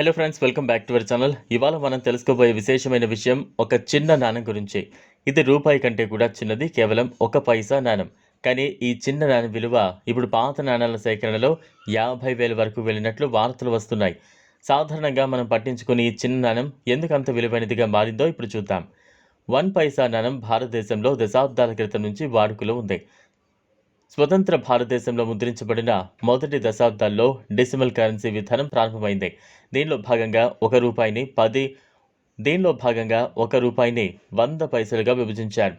Hello friends welcome back to our channel ఇవాళ మనం తెలుసుకోబోయే విశేషమైన విషయం ఒక చిన్న నాణం గురించి. ఇది రూపాయి కంటే కూడా చిన్నది కేవలం ఒక పైసా నాణం. కానీ ఈ చిన్న నాణం విలువ ఇప్పుడు పాత నాణాల సేకరణలో యాభై వేల వరకు వెళ్ళినట్లు వార్తలు వస్తున్నాయి. సాధారణంగా మనం పట్టించుకుని ఈ చిన్న నాణం ఎందుకు అంత విలువైనదిగా మారిందో ఇప్పుడు చూద్దాం. వన్ పైసా నాణం భారతదేశంలో దశాబ్దాల క్రితం నుంచి వాడుకలో ఉంది. స్వతంత్ర భారతదేశంలో ముద్రించబడిన మొదటి దశాబ్దాల్లో డెసిమల్ కరెన్సీ విధానం ప్రారంభమైంది. దీనిలో భాగంగా ఒక రూపాయిని పది దీనిలో భాగంగా ఒక రూపాయిని వంద పైసలుగా విభజించారు.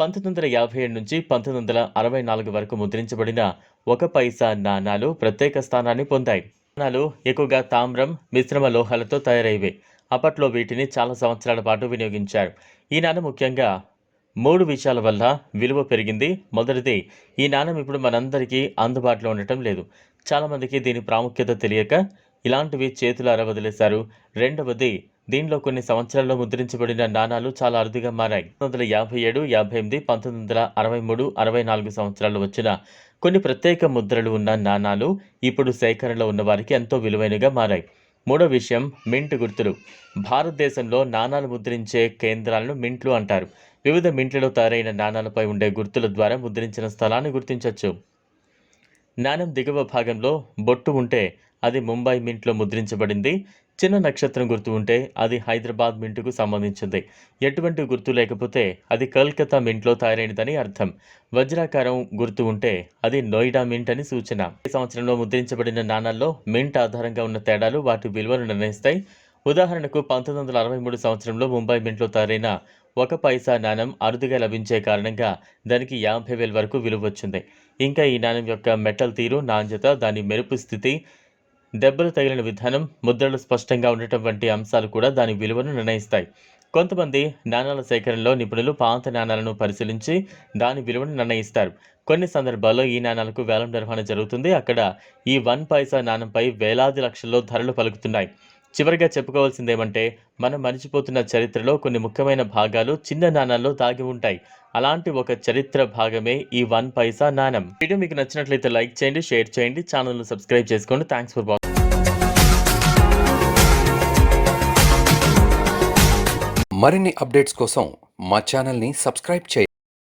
పంతొమ్మిది వందల యాభై ఏడు నుంచి పంతొమ్మిది వందల అరవై నాలుగు వరకు ముద్రించబడిన ఒక పైసా నాణాలు ప్రత్యేక స్థానాన్ని పొందాయి. నాణాలు ఎక్కువగా తామ్రం మిశ్రమ లోహాలతో తయారయ్యేవి అప్పట్లో వీటిని చాలా సంవత్సరాల పాటు వినియోగించారు. ఈ నాణం ముఖ్యంగా మూడు విషయాల వల్ల విలువ పెరిగింది. మొదటిది ఈ నాణ్యం ఇప్పుడు మనందరికీ అందుబాటులో ఉండటం లేదు. చాలామందికి దీని ప్రాముఖ్యత తెలియక ఇలాంటివి చేతులారా వదిలేశారు. రెండవది దీనిలో కొన్ని సంవత్సరాల్లో ముద్రించబడిన నాణాలు చాలా అరుదుగా మారాయి. పంతొమ్మిది వందల యాభై ఏడు యాభై ఎనిమిది పంతొమ్మిది వందల అరవై మూడు అరవై నాలుగు సంవత్సరాల్లో వచ్చిన కొన్ని ప్రత్యేక ముద్రలు ఉన్న నాణాలు ఇప్పుడు సేకరణలో ఉన్న వారికి ఎంతో విలువైనగా మారాయి. మూడో విషయం మింట్ గుర్తులు. భారతదేశంలో నాణాలు ముద్రించే కేంద్రాలను మింట్లు అంటారు. వివిధ మింట్లలో తయారైన నాణాలపై ఉండే గుర్తుల ద్వారా ముద్రించిన స్థలాన్ని గుర్తించవచ్చు నాణం దిగువ భాగంలో బొట్టు ఉంటే అది ముంబై మింట్లో ముద్రించబడింది. చిన్న నక్షత్రం గుర్తు ఉంటే అది హైదరాబాద్ మింటుకు సంబంధించింది. ఎటువంటి గుర్తు లేకపోతే అది కల్కత్తా మింట్లో తయారైనదని అర్థం. వజ్రాకారం గుర్తు ఉంటే అది నోయిడా మింట్ అని సూచన. ఈ సంవత్సరంలో ముద్రించబడిన నాణాల్లో మింట్ ఆధారంగా ఉన్న తేడాలు వాటి విలువను నిర్ణయిస్తాయి. ఉదాహరణకు పంతొమ్మిది వందల అరవై మూడు సంవత్సరంలో ముంబై మింట్లో తయారైన ఒక పైసా నాణం అరుదుగా లభించే కారణంగా దానికి యాభై వేల వరకు విలువ వచ్చింది. ఇంకా ఈ నాణం యొక్క మెటల్ తీరు నాణ్యత దాని మెరుపు స్థితి దెబ్బలు తగిలిన విధానం ముద్రలు స్పష్టంగా ఉండటం వంటి అంశాలు కూడా దాని విలువను నిర్ణయిస్తాయి. కొంతమంది నాణాల సేకరణలో నిపుణులు పాత నాణాలను పరిశీలించి దాని విలువను నిర్ణయిస్తారు. కొన్ని సందర్భాల్లో ఈ నాణాలకు వేలం నిర్వహణ జరుగుతుంది. అక్కడ ఈ వన్ పైసా నాణంపై వేలాది లక్షల్లో ధరలు పలుకుతున్నాయి. చివరిగా చెప్పుకోవాల్సిందేమంటే మనం మరిచిపోతున్న చరిత్రలో కొన్ని ముఖ్యమైన భాగాలు చిన్న నాణాల్లో దాగి ఉంటాయి. అలాంటి ఒక చరిత్ర భాగమే ఈ వన్ పైసా నాణం. వీడియో మీకు నచ్చినట్లయితే లైక్ చేయండి షేర్ చేయండి ఛానల్ను సబ్స్క్రైబ్ చేసుకోండి. థ్యాంక్స్ ఫర్ వాచింగ్ మరిన్ని అప్డేట్స్ కోసం మా ఛానల్ని సబ్స్క్రైబ్ చేయండి.